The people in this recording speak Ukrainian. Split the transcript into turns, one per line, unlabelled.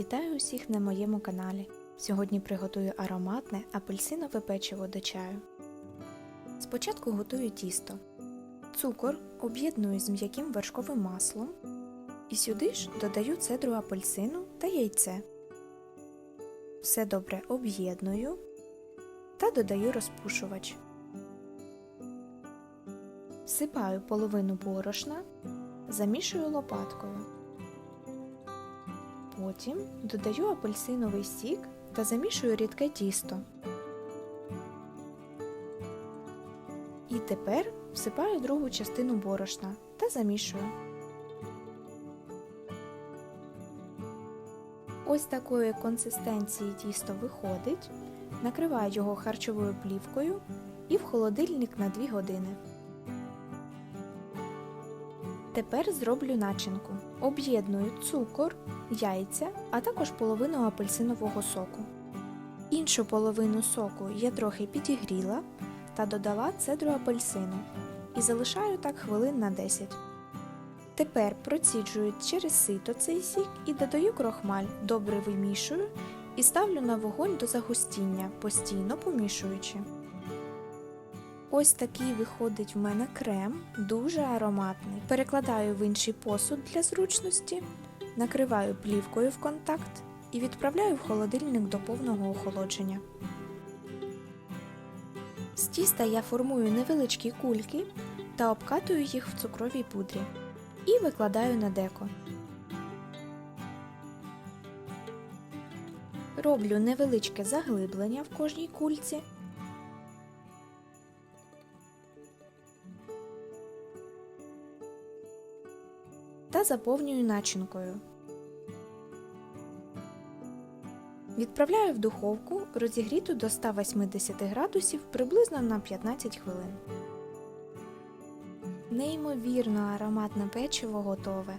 Вітаю усіх на моєму каналі. Сьогодні приготую ароматне апельсинове печиво до чаю. Спочатку готую тісто. Цукор об'єдную з м'яким вершковим маслом і сюди ж додаю цедру апельсину та яйце. Все добре об'єдную та додаю розпушувач. Всипаю половину борошна, замішую лопаткою. Потім додаю апельсиновий сік та замішую рідке тісто. І тепер всипаю другу частину борошна та замішую. Ось такої консистенції тісто виходить. Накриваю його харчовою плівкою і в холодильник на 2 години. Тепер зроблю начинку. Об'єдную цукор, яйця, а також половину апельсинового соку. Іншу половину соку я трохи підігріла та додала цедру апельсину і залишаю так хвилин на 10. Тепер проціджую через сито цей сік і додаю крохмаль, добре вимішую і ставлю на вогонь до загустіння, постійно помішуючи. Ось такий виходить в мене крем, дуже ароматний. Перекладаю в інший посуд для зручності, накриваю плівкою в контакт і відправляю в холодильник до повного охолодження. З тіста я формую невеличкі кульки та обкатую їх в цукровій пудрі і викладаю на деко. Роблю невеличке заглиблення в кожній кульці. Та заповнюю начинкою. Відправляю в духовку розігріту до 180 градусів приблизно на 15 хвилин. Неймовірно ароматне печиво готове.